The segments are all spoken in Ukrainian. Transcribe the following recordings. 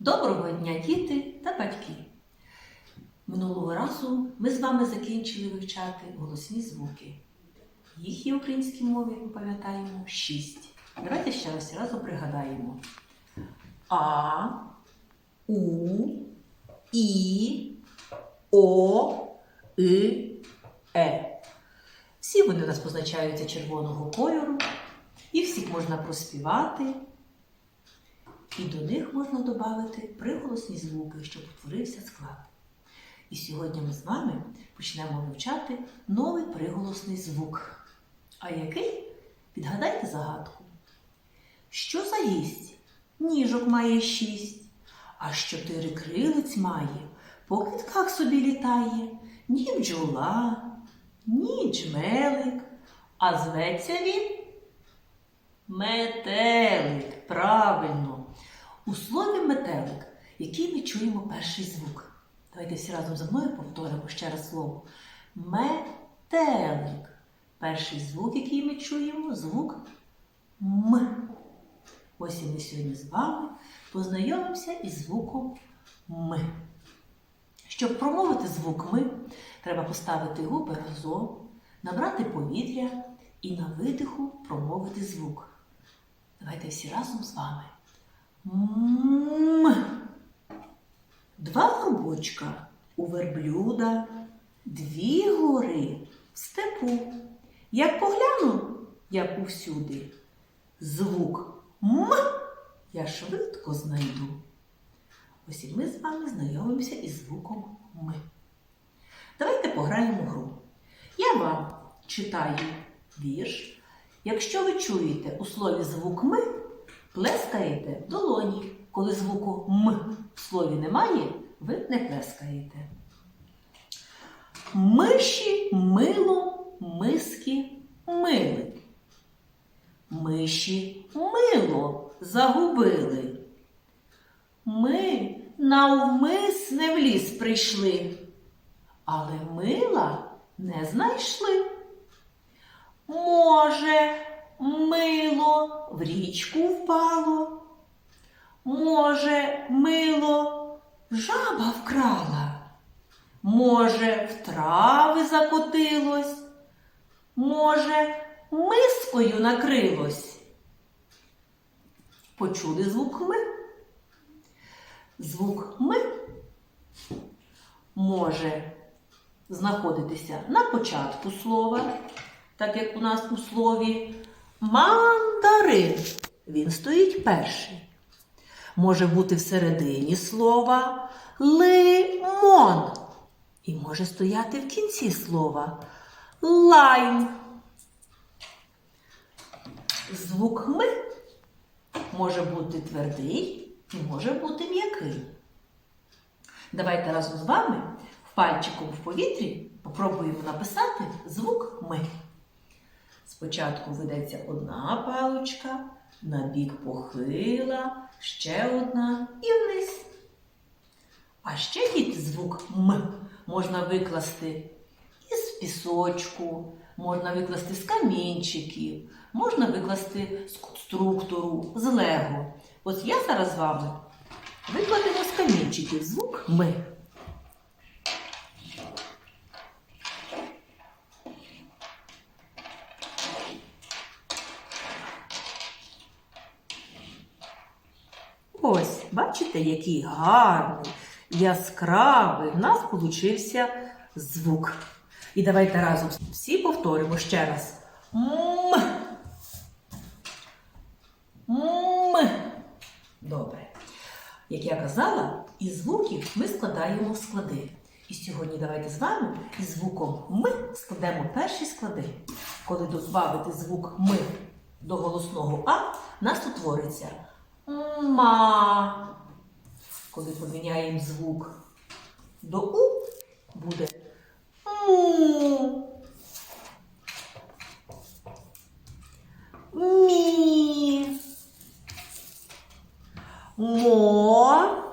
Доброго дня, діти та батьки! Минулого разу ми з вами закінчили вивчати голосні звуки. Їх є в українській мові, ми пам'ятаємо, шість. Давайте ще раз разом пригадаємо: А, У, І, О, И, Е. Всі вони у нас позначаються червоного кольору, і всіх можна проспівати. І до них можна додати приголосні звуки, щоб утворився склад. І сьогодні ми з вами почнемо вивчати новий приголосний звук. А який? Відгадайте загадку. Що за гість? Ніжок має шість, аж чотири крилиць має, по квітках собі літає, ні бджола, ні джмелик, а зветься він Метелик, правильно. У слові метелик, який ми чуємо перший звук. Давайте всі разом за мною повторимо ще раз слово. Метелик. Перший звук, який ми чуємо, звук М. Ось і ми сьогодні з вами познайомимося із звуком М. Щоб промовити звук М, треба поставити губи разом, набрати повітря і на видиху промовити звук. Давайте всі разом з вами. М. Два горбочка у верблюда, дві гори в степу. Як погляну, як усюди, звук М я швидко знайду. Ось і ми з вами знайомимося із звуком М. Давайте пограємо гру. Я вам читаю вірш. Якщо ви чуєте у слові звук М, плескаєте в долоні. Коли звуку М в слові немає, ви не плескаєте. Миші мило, миски мили. Миші мило загубили. Ми навмисне в ліс прийшли, але мила не знайшли. Може, мило в річку впало? Може, мило жаба вкрала? Може, в трави закотилось? Може, мискою накрилось? Почули звук ми? Звук ми може знаходитися на початку слова, так як у нас у слові мандарин. Він стоїть перший. Може бути всередині слова лимон. І може стояти в кінці слова лайм. Звук ми може бути твердий і може бути м'який. Давайте разом з вами пальчиком в повітрі попробуємо написати звук ми. Спочатку видається одна паличка, на бік похила, ще одна і вниз. А ще діти звук М можна викласти із пісочку, можна викласти з камінчиків, можна викласти з конструктору, з лего. Ось я зараз з вами викладемо з камінчиків звук М. Ось, бачите, який гарний, яскравий в нас получився звук. І давайте разом всі повторимо ще раз. М. М. Добре. Як я казала, із звуків ми складаємо склади. І сьогодні давайте з вами із звуком ми складемо перші склади. Коли додати звук ми до голосного А, нас утвориться ма. Коли поміняємо звук до У, буде му. Мі. Мо.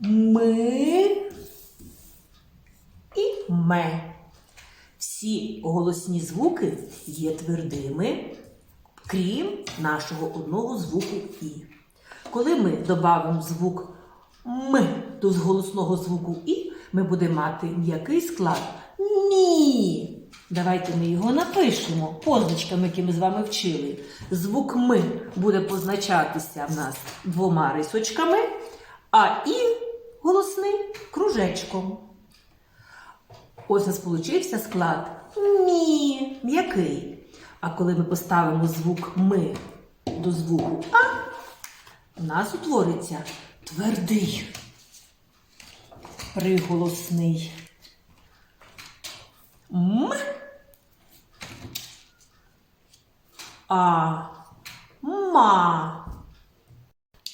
Ми. І ме. Всі голосні звуки є твердими, крім нашого одного звуку І. Коли ми додамо звук М до голосного звуку І, ми будемо мати м'який склад Мі. Давайте ми його напишемо позначками, які ми з вами вчили. Звук М буде позначатися в нас двома рисочками, а І голосний кружечком. Ось у нас склад Мі. М'який. А коли ми поставимо звук Ми до звуку А, у нас утвориться твердий приголосний М. А. Ма.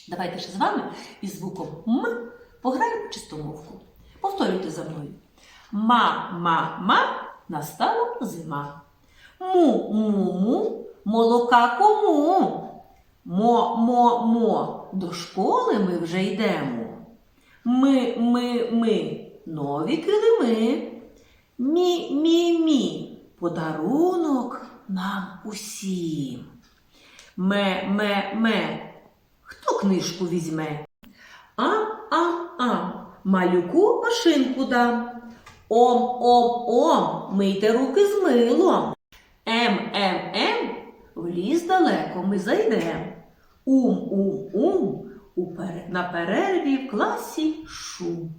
Давайте ще з вами із звуком М пограємо в чистомовку. Повторюйте за мною. Ма-ма-ма настала зима. Му-му-му молока кому? Мо-мо-мо до школи ми вже йдемо. Ми-ми-ми нові килими. Мі-мі-мі подарунок нам усім. Ме-ме-ме хто книжку візьме? А-а-а малюку машинку дам. Ом-ом-ом, мийте руки з милом. Ем-ем-ем, в ліс далеко ми зайдем. Ум-ум-ум, на перерві в класі шум.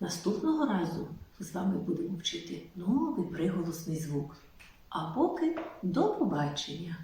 Наступного разу з вами будемо вчити новий приголосний звук. А поки до побачення!